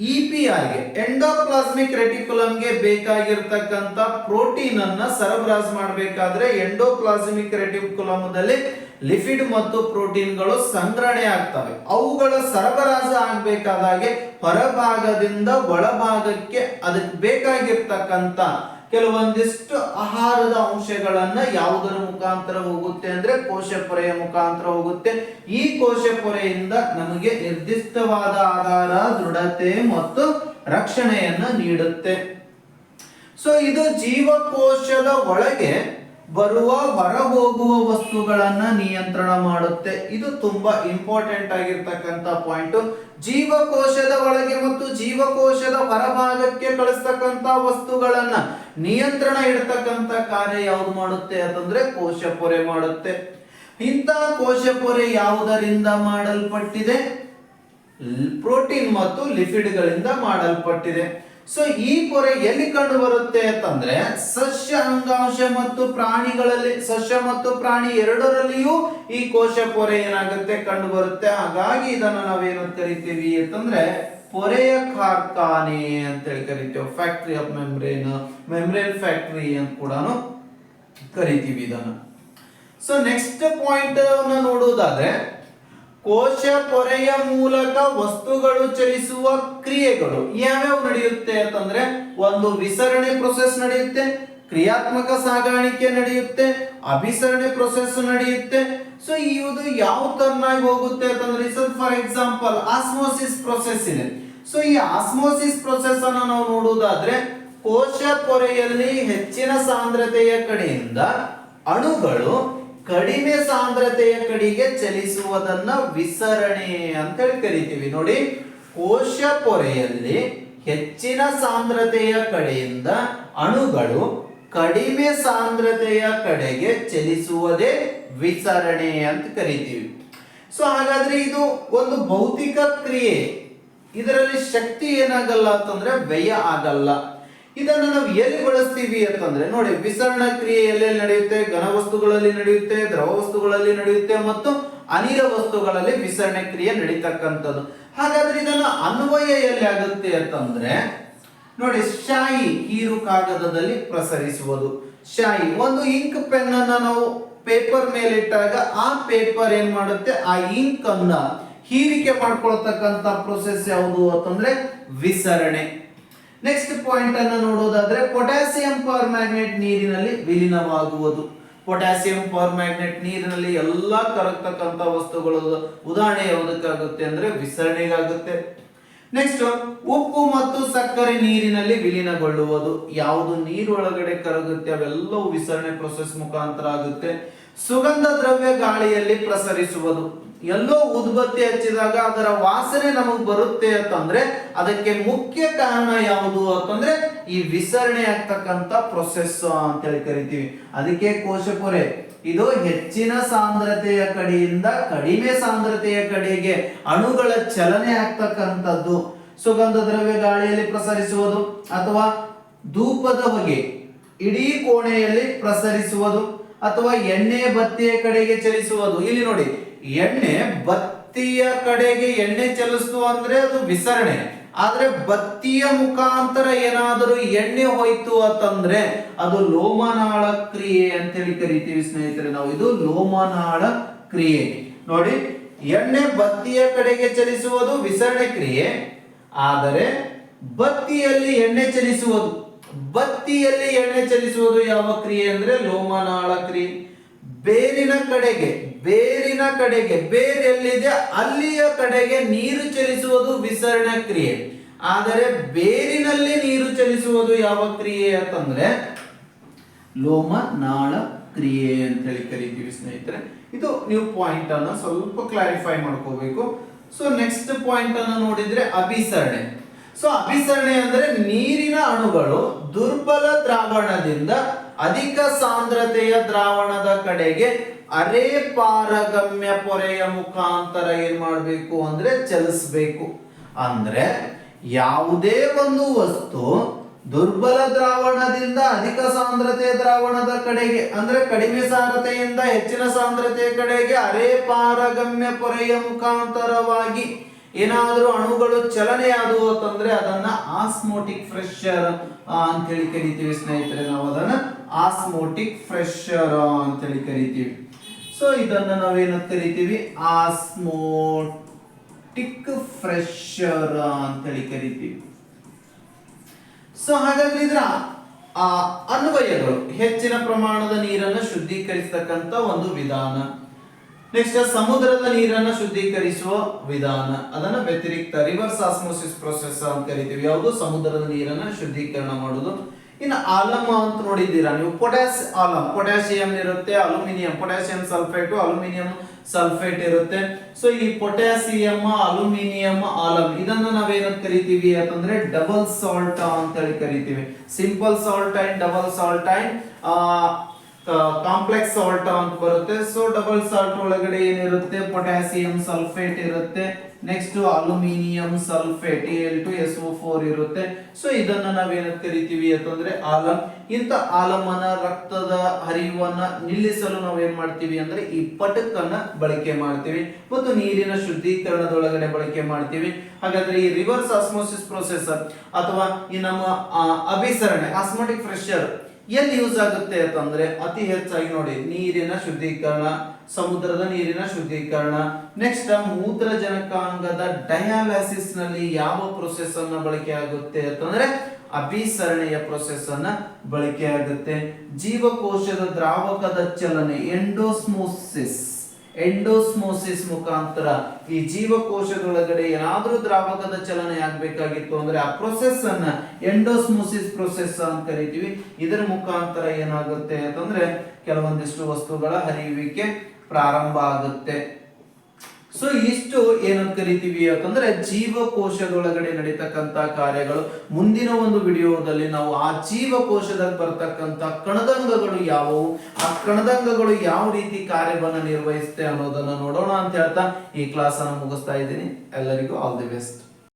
ಇ ಪಿ ಆರ್ಗೆ ಎಂಡೋಪ್ಲಾಸ್ಮಿಕ್ ರೆಟಿಕ್ಯುಲಮ್ಗೆ ಬೇಕಾಗಿರ್ತಕ್ಕಂಥ ಪ್ರೋಟೀನ್ ಅನ್ನ ಸರಬರಾಜು ಮಾಡಬೇಕಾದ್ರೆ ಎಂಡೋಪ್ಲಾಸ್ಮಿಕ್ ರೆಟಿಕ್ಯುಲಮ್ದಲ್ಲಿ ಲಿಪಿಡ್ ಮತ್ತು ಪ್ರೋಟೀನ್ಗಳು ಸಂಗ್ರಹಣೆ ಆಗ್ತವೆ. ಅವುಗಳ ಸರಬರಾಜು ಆಗಬೇಕಾದಾಗೆ ಹೊರಭಾಗದಿಂದ ಒಳಭಾಗಕ್ಕೆ ಅದಕ್ಕೆ ಬೇಕಾಗಿರ್ತಕ್ಕಂಥ ಕೆಲವೊಂದಿಷ್ಟು ಆಹಾರದ ಅಂಶಗಳನ್ನ ಯಾವುದರ ಮುಖಾಂತರ ಹೋಗುತ್ತೆ ಅಂದ್ರೆ ಕೋಶ ಪೊರೆಯ ಮುಖಾಂತರ ಹೋಗುತ್ತೆ. ಈ ಕೋಶ ಪೊರೆಯಿಂದ ನಮಗೆ ನಿರ್ದಿಷ್ಟವಾದ ಆಧಾರ, ದೃಢತೆ ಮತ್ತು ರಕ್ಷಣೆಯನ್ನ ನೀಡುತ್ತೆ. ಸೊ ಇದು ಜೀವಕೋಶದ ಒಳಗೆ ಬರುವ ಹೊರ ಹೋಗುವ ವಸ್ತುಗಳನ್ನ ನಿಯಂತ್ರಣ ಮಾಡುತ್ತೆ. ಇದು ತುಂಬಾ ಇಂಪಾರ್ಟೆಂಟ್ ಆಗಿರ್ತಕ್ಕಂಥ ಪಾಯಿಂಟ್ ಜೀವಕೋಶದ ಒಳಗೆ ಮತ್ತು ಜೀವಕೋಶದ ಹೊರಭಾಗಕ್ಕೆ ಕಳಿಸ್ತಕ್ಕಂಥ ವಸ್ತುಗಳನ್ನ ನಿಯಂತ್ರಣ ಇಡ್ತಕ್ಕಂಥ ಕಾರ್ಯ ಯಾವ್ದು ಮಾಡುತ್ತೆ ಅಂತಂದ್ರೆ ಕೋಶ ಪೊರೆ ಮಾಡುತ್ತೆ. ಇಂಥ ಕೋಶ ಪೊರೆ ಯಾವುದರಿಂದ ಮಾಡಲ್ಪಟ್ಟಿದೆ? ಪ್ರೋಟೀನ್ ಮತ್ತು ಲಿಪಿಡ್ಗಳಿಂದ ಮಾಡಲ್ಪಟ್ಟಿದೆ. ಸೊ ಈ ಪೊರೆ ಎಲ್ಲಿ ಕಂಡು ಬರುತ್ತೆ ಅಂತಂದ್ರೆ ಸಸ್ಯ ಅಂಗಾಂಶ ಮತ್ತು ಪ್ರಾಣಿಗಳಲ್ಲಿ, ಸಸ್ಯ ಮತ್ತು ಪ್ರಾಣಿ ಎರಡರಲ್ಲಿಯೂ ಈ ಕೋಶ ಪೊರೆ ಏನಾಗುತ್ತೆ ಕಂಡು ಬರುತ್ತೆ ಹಾಗಾಗಿ ಇದನ್ನು ನಾವೇನು ಕರಿತೀವಿ ಅಂತಂದ್ರೆ ಪೊರೆಯ ಕಾರ್ಖಾನೆ ಅಂತೇಳಿ ಕರಿತೀವಿ. Factory of membrane membrane factory ಅಂತ ಕೂಡ ಕರಿತೀವಿ ಇದನ್ನು. ಸೊ ನೆಕ್ಸ್ಟ್ ಪಾಯಿಂಟ್ ನೋಡುವುದಾದ್ರೆ, ಕೋಶ ಪೊರೆಯ ಮೂಲಕ ವಸ್ತುಗಳು ಚಲಿಸುವ ಕ್ರಿಯೆಗಳು. ಯಾವ್ಯಾವ ನಡೆಯುತ್ತೆ ಅಂತಂದ್ರೆ, ಒಂದು ವಿಸರಣೆ ಪ್ರೊಸೆಸ್ ನಡೆಯುತ್ತೆ ಕ್ರಿಯಾತ್ಮಕ ಸಾಗಾಣಿಕೆ ನಡೆಯುತ್ತೆ, ಅಭಿಸರಣೆ ಪ್ರೊಸೆಸ್ ನಡೆಯುತ್ತೆ. ಸೊ ಇದು ಯಾವ ತರನಾಗಿ ಹೋಗುತ್ತೆ ಅಂತಂದ್ರೆ ಫಾರ್ ಎಕ್ಸಾಂಪಲ್ ಆಸ್ಮೋಸಿಸ್ ಪ್ರೊಸೆಸ್ ಇದೆ. ಸೊ ಈ ಆಸ್ಮೋಸಿಸ್ ಪ್ರೊಸೆಸ್ ಅನ್ನ ನಾವು ನೋಡುವುದಾದ್ರೆ, ಕೋಶ ಪೊರೆಯಲ್ಲಿ ಹೆಚ್ಚಿನ ಸಾಂದ್ರತೆಯ ಕಡೆಯಿಂದ ಅಣುಗಳು ಕಡಿಮೆ ಸಾಂದ್ರತೆಯ ಕಡೆಗೆ ಚಲಿಸುವುದನ್ನ ವಿಸರಣೆ ಅಂತ ಹೇಳಿ ಕರಿತೀವಿ. ನೋಡಿ, ಕೋಶ ಪೊರೆಯಲ್ಲಿ ಹೆಚ್ಚಿನ ಸಾಂದ್ರತೆಯ ಕಡೆಯಿಂದ ಅಣುಗಳು ಕಡಿಮೆ ಸಾಂದ್ರತೆಯ ಕಡೆಗೆ ಚಲಿಸುವುದೇ ವಿಸರಣೆ ಅಂತ ಕರಿತೀವಿ. ಸೊ ಹಾಗಾದ್ರೆ ಇದು ಒಂದು ಭೌತಿಕ ಕ್ರಿಯೆ. ಇದರಲ್ಲಿ ಶಕ್ತಿ ಏನಾಗಲ್ಲ ಅಂತಂದ್ರೆ ವ್ಯಯ ಆಗಲ್ಲ. ಇದನ್ನು ನಾವು ಎಲ್ಲಿ ಬಳಸ್ತೀವಿ ಅಂತಂದ್ರೆ ನೋಡಿ, ವಿಸರಣ ಕ್ರಿಯೆ ಎಲ್ಲೆಲ್ಲಿ ನಡೆಯುತ್ತೆ? ಘನ ವಸ್ತುಗಳಲ್ಲಿ ನಡೆಯುತ್ತೆ, ದ್ರವ ವಸ್ತುಗಳಲ್ಲಿ ನಡೆಯುತ್ತೆ ಮತ್ತು ಅನಿಲ ವಸ್ತುಗಳಲ್ಲಿ ವಿಸರಣೆ ಕ್ರಿಯೆ ನಡೀತಕ್ಕಂಥದ್ದು. ಹಾಗಾದ್ರೆ ಇದನ್ನು ಅನ್ವಯ ಎಲ್ಲಿ ಆಗುತ್ತೆ ಅಂತಂದ್ರೆ ನೋಡಿ, ಶಾಯಿ ಹೀರು ಕಾಗದದಲ್ಲಿ ಪ್ರಸರಿಸುವುದು. ಶಾಯಿ, ಒಂದು ಇಂಕ್ ಪೆನ್ ಅನ್ನ ನಾವು ಪೇಪರ್ ಮೇಲೆ ಇಟ್ಟಾಗ ಆ ಪೇಪರ್ ಏನ್ ಮಾಡುತ್ತೆ? ಆ ಇಂಕ್ ಅನ್ನ ಹೀರಿಕೆ ಮಾಡ್ಕೊಳ್ತಕ್ಕಂತ ಪ್ರೊಸೆಸ್ ಯಾವುದು ಅಂತಂದ್ರೆ ವಿಸರಣೆ. ನೆಕ್ಸ್ಟ್ ಪಾಯಿಂಟ್ ಅನ್ನು ನೋಡೋದಾದ್ರೆ ಪೊಟ್ಯಾಸಿಯಂ ಪರ್ ಮ್ಯಾಗ್ನೆಟ್ ನೀರಿನಲ್ಲಿ ವಿಲೀನವಾಗುವುದು. ಪೊಟ್ಯಾಸಿಯಂ ಪರ್ ಮ್ಯಾಗ್ನೆಟ್ ನೀರಿನಲ್ಲಿ ಎಲ್ಲಾ ಕರಗ್ತಕ್ಕಂತ ವಸ್ತುಗಳು, ಉದಾಹರಣೆ ಯಾವುದಕ್ಕಾಗುತ್ತೆ ಅಂದ್ರೆ ವಿಸರಣೆಗಾಗುತ್ತೆ. ನೆಕ್ಸ್ಟ್ ಉಪ್ಪು ಮತ್ತು ಸಕ್ಕರೆ ನೀರಿನಲ್ಲಿ ವಿಲೀನಗೊಳ್ಳುವುದು. ಯಾವುದು ನೀರೊಳಗಡೆ ಕರಗುತ್ತೆ, ಅವೆಲ್ಲವೂ ವಿಸರಣೆ ಪ್ರೊಸೆಸ್ ಮುಖಾಂತರ ಆಗುತ್ತೆ. ಸುಗಂಧ ದ್ರವ್ಯ ಗಾಳಿಯಲ್ಲಿ ಪ್ರಸರಿಸುವುದು. ಎಲ್ಲೋ ಉದ್ಬತ್ತಿ ಹಚ್ಚಿದಾಗ ಅದರ ವಾಸನೆ ನಮಗೆ ಬರುತ್ತೆ ಅಂತಂದ್ರೆ, ಅದಕ್ಕೆ ಮುಖ್ಯ ಕಾರಣ ಯಾವುದು ಅಂತಂದ್ರೆ, ಈ ವಿಸರಣೆ ಆಗ್ತಕ್ಕಂತ ಪ್ರೊಸೆಸ್ ಅಂತೇಳಿ ಕರಿತೀವಿ. ಅದಕ್ಕೆ ಕೋಶಪೊರೆ ಇದು ಹೆಚ್ಚಿನ ಸಾಂದ್ರತೆಯ ಕಡೆಯಿಂದ ಕಡಿಮೆ ಸಾಂದ್ರತೆಯ ಕಡೆಗೆ ಅಣುಗಳ ಚಲನೆ ಆಗ್ತಕ್ಕಂಥದ್ದು. ಸುಗಂಧ ದ್ರವ್ಯ ಗಾಳಿಯಲ್ಲಿ ಪ್ರಸರಿಸುವುದು ಅಥವಾ ಧೂಪದ ಹೊಗೆ ಇಡೀ ಕೋಣೆಯಲ್ಲಿ ಪ್ರಸರಿಸುವುದು ಅಥವಾ ಎಣ್ಣೆ ಬತ್ತಿಯ ಕಡೆಗೆ ಚಲಿಸುವುದು. ಇಲ್ಲಿ ನೋಡಿ, ಎಣ್ಣೆ ಬತ್ತಿಯ ಕಡೆಗೆ ಎಣ್ಣೆ ಚಲಿಸ್ತು ಅಂದ್ರೆ ಅದು ವಿಸರಣೆ. ಆದ್ರೆ ಬತ್ತಿಯ ಮುಖಾಂತರ ಏನಾದರೂ ಎಣ್ಣೆ ಹೋಯ್ತು ಅಂತಂದ್ರೆ ಅದು ಲೋಮನಾಳ ಕ್ರಿಯೆ ಅಂತೇಳಿ ಕರಿತೀವಿ ಸ್ನೇಹಿತರೆ ನಾವು. ಇದು ಲೋಮನಾಳ ಕ್ರಿಯೆ. ನೋಡಿ, ಎಣ್ಣೆ ಬತ್ತಿಯ ಕಡೆಗೆ ಚಲಿಸುವುದು ವಿಸರಣೆ ಕ್ರಿಯೆ, ಆದರೆ ಬತ್ತಿಯಲ್ಲಿ ಎಣ್ಣೆ ಚಲಿಸುವುದು, ಬತ್ತಿಯಲ್ಲಿ ಎಣ್ಣೆ ಚಲಿಸುವುದು ಯಾವ ಕ್ರಿಯೆ ಅಂದ್ರೆ ಲೋಮನಾಳ ಕ್ರಿಯೆ. ಬೇರಿನ ಕಡೆಗೆ ಬೇರಿನ ಕಡೆಗೆ ಬೇರ್ ಎಲ್ಲಿದೆ ಅಲ್ಲಿಯ ಕಡೆಗೆ ನೀರು ಚಲಿಸುವುದು ವಿಸರಣ ಕ್ರಿಯೆ. ಆದರೆ ಬೇರಿನಲ್ಲಿ ನೀರು ಚಲಿಸುವುದು ಯಾವ ಕ್ರಿಯೆ ಅಂತಂದ್ರೆ ಲೋಮ ನಾಳ ಕ್ರಿಯೆ ಅಂತ ಹೇಳಿ ಕರಿತೀವಿ ಸ್ನೇಹಿತರೆ. ಇದು ನೀವು ಪಾಯಿಂಟ್ ಅನ್ನ ಸ್ವಲ್ಪ ಕ್ಲಾರಿಫೈ ಮಾಡ್ಕೋಬೇಕು. ಸೊ ನೆಕ್ಸ್ಟ್ ಪಾಯಿಂಟ್ ಅನ್ನ ನೋಡಿದ್ರೆ ಅಭಿಸರಣೆ. ಸೊ ಅಭಿಸರಣೆ ಅಂದ್ರೆ ನೀರಿನ ಅಣುಗಳು ದುರ್ಬಲ ದ್ರಾವಣದಿಂದ ಅಧಿಕ ಸಾಂದ್ರತೆಯ ದ್ರಾವಣದ ಕಡೆಗೆ ಅರೆ ಪಾರಗಮ್ಯ ಪೊರೆಯ ಮುಖಾಂತರ ಏನ್ ಮಾಡಬೇಕು ಅಂದ್ರೆ ಚಲಿಸಬೇಕು. ಅಂದ್ರೆ ಯಾವುದೇ ಒಂದು ವಸ್ತು ದುರ್ಬಲ ದ್ರಾವಣದಿಂದ ಅಧಿಕ ಸಾಂದ್ರತೆಯ ದ್ರಾವಣದ ಕಡೆಗೆ, ಅಂದ್ರೆ ಕಡಿಮೆ ಸಾಂದ್ರತೆಯಿಂದ ಹೆಚ್ಚಿನ ಸಾಂದ್ರತೆಯ ಕಡೆಗೆ ಅರೆ ಪಾರಗಮ್ಯ ಪೊರೆಯ ಮುಖಾಂತರವಾಗಿ ಏನಾದರೂ ಅಣುಗಳು ಚಲನೆ ಆದವು ಅಂತಂದ್ರೆ ಅದನ್ನ ಆಸ್ಮೋಟಿಕ್ ಫ್ರೆಶರ್ ಅಂತ ಹೇಳಿ ಕರಿತೀವಿ ಸ್ನೇಹಿತರೆ. ನಾವು ಅದನ್ನ ಆಸ್ಮೋಟಿಕ್ ಫ್ರೆಶರ್ ಅಂತ ಹೇಳಿ ಕರಿತೀವಿ. ಸೊ ಇದನ್ನ ನಾವೇನಂತ ಕರಿತೀವಿ? ಆಸ್ಮೋಟಿಕ್ ಫ್ರೆಶರ್ ಅಂತ ಹೇಳಿ ಕರಿತೀವಿ. ಸೊ ಹಾಗಾದ್ರೆ ಇದರ ಆ, ಅನ್ವಯಗಳು ಹೆಚ್ಚಿನ ಪ್ರಮಾಣದ ನೀರನ್ನು ಶುದ್ಧೀಕರಿಸತಕ್ಕಂತ ಒಂದು ವಿಧಾನ. ನೆಕ್ಸ್ಟ್ ಸಮುದ್ರದ ನೀರನ್ನು ಶುದ್ಧೀಕರಿಸುವ ವಿಧಾನ. ಅದನ್ನ ವ್ಯತಿರಿಕ್ತ ರಿವರ್ಸ್ ಆಸ್ಮೋಸಿಸ್ ಪ್ರೊಸೆಸ್ ಅಂತ ಕರಿತೀವಿ. ಯಾವುದು? ಸಮುದ್ರದ ನೀರನ್ನ ಶುದ್ಧೀಕರಣ ಮಾಡುದು. ಇನ್ನು ಆಲಮ್ ಅಂತ ನೋಡಿದ್ದೀರಾ? ನೀವು ಪೊಟ್ಯಾಸ್ ಆಲಮ್, ಪೊಟ್ಯಾಸಿಯಂ ಇರುತ್ತೆ, aluminium, potassium sulphate, aluminium sulphate ಇರುತ್ತೆ. ಸೊ ಈ ಪೊಟ್ಯಾಸಿಯಂ, ಅಲ್ಯೂಮಿನಿಯಂ, ಆಲಮ್, ಇದನ್ನ ನಾವೇನಂತ ಕರಿತೀವಿ ಅಂತಂದ್ರೆ ಡಬಲ್ ಸಾಲ್ಟ್ ಅಂತ ಹೇಳಿ ಕರಿತೀವಿ. Simple salt and double salt and complex salt ಅಂತ ಬರುತ್ತೆ. ಸೊ ಡಬಲ್ ಸಾಲ್ಟ್ ಒಳಗಡೆ ಏನಿರುತ್ತೆ? ಪೊಟ್ಯಾಸಿಯಂ ಸಲ್ಫೇಟ್ ಇರುತ್ತೆ. Next aluminium sulphate L two S O four ಇರುತ್ತೆ. ಸೊ ಇದನ್ನ ನಾವೇನ ಕರಿತೀವಿ ಅಂತಂದ್ರೆ ಆಲಮ್ ಇಂಥ ಆಲಮನ, ರಕ್ತದ ಹರಿವನ್ನ ನಿಲ್ಲಿಸಲು ನಾವೇನ್ ಮಾಡ್ತೀವಿ ಅಂದ್ರೆ ಈ ಪಟಕನ್ನ ಬಳಕೆ ಮಾಡ್ತೀವಿ. ಮತ್ತು ನೀರಿನ ಶುದ್ಧೀಕರಣದೊಳಗಡೆ ಬಳಕೆ ಮಾಡ್ತೀವಿ. ಹಾಗಾದ್ರೆ ಈ ರಿವರ್ಸ್ ಆಸ್ಮೋಸಿಸ್ ಪ್ರೊಸೆಸರ್ ಅಥವಾ ಈ ನಮ್ಮ ಅಭಿಸರಣೆ ಆಸ್ಮೋಟಿಕ್ ಫ್ರೆಶರ್ ಎಲ್ಲಿ ಯೂಸ್ ಆಗುತ್ತೆ ಅಂತಂದ್ರೆ ಅತಿ ಹೆಚ್ಚಾಗಿ ನೋಡಿ, ನೀರಿನ ಶುದ್ಧೀಕರಣ, ಸಮುದ್ರದ ನೀರಿನ ಶುದ್ಧೀಕರಣ. ನೆಕ್ಸ್ಟ್ ಮೂತ್ರಜನಕಾಂಗದ ಡಯಾಲಿಸಿಸ್ನಲ್ಲಿ ಯಾವ ಪ್ರೊಸೆಸ್ ಅನ್ನ ಬಳಕೆ ಆಗುತ್ತೆ ಅಂತಂದ್ರೆ ಅಭಿಸರಣೆಯ ಪ್ರೊಸೆಸ್ ಅನ್ನ ಬಳಕೆ ಆಗುತ್ತೆ. ಜೀವಕೋಶದ ದ್ರಾವಕದ ಚಲನೆ ಎಂಡೋಸ್ಮೋಸಿಸ್ ಎಂಡೋಸ್ಮೋಸಿಸ್ ಮುಖಾಂತರ ಈ ಜೀವಕೋಶದೊಳಗಡೆ ಏನಾದರೂ ದ್ರಾವಕದ ಚಲನೆ ಆಗಬೇಕಾಗಿತ್ತು ಅಂದ್ರೆ ಆ ಪ್ರೊಸೆಸ್ ಅನ್ನ ಎಂಡೋಸ್ಮೋಸಿಸ್ ಪ್ರೊಸೆಸ್ ಅಂತ ಕರಿತೀವಿ. ಇದರ ಮುಖಾಂತರ ಏನಾಗುತ್ತೆ ಅಂತಂದ್ರೆ ಕೆಲವೊಂದಿಷ್ಟು ವಸ್ತುಗಳ ಹರಿಯುವಿಕೆ ಪ್ರಾರಂಭ ಆಗುತ್ತೆ. ಸೊ ಇಷ್ಟು ಏನಂತ ಕರಿತೀವಿ ಅಂತಂದ್ರೆ ಜೀವಕೋಶದೊಳಗಡೆ ನಡೀತಕ್ಕಂತ ಕಾರ್ಯಗಳು. ಮುಂದಿನ ಒಂದು ವಿಡಿಯೋದಲ್ಲಿ ನಾವು ಆ ಜೀವಕೋಶದಲ್ಲಿ ಬರ್ತಕ್ಕಂತ ಕಣದಂಗಗಳು ಯಾವುವು? ಆ ಕಣದಂಗಗಳು ಯಾವ ರೀತಿ ಕಾರ್ಯವನ್ನು ನಿರ್ವಹಿಸುತ್ತೆ ಅನ್ನೋದನ್ನ ನೋಡೋಣ ಅಂತ ಹೇಳ್ತಾ ಈ ಕ್ಲಾಸ್ ಅನ್ನು ಮುಗಿಸ್ತಾ ಇದ್ದೀನಿ. ಎಲ್ಲರಿಗೂ ಆಲ್ ದಿ ಬೆಸ್ಟ್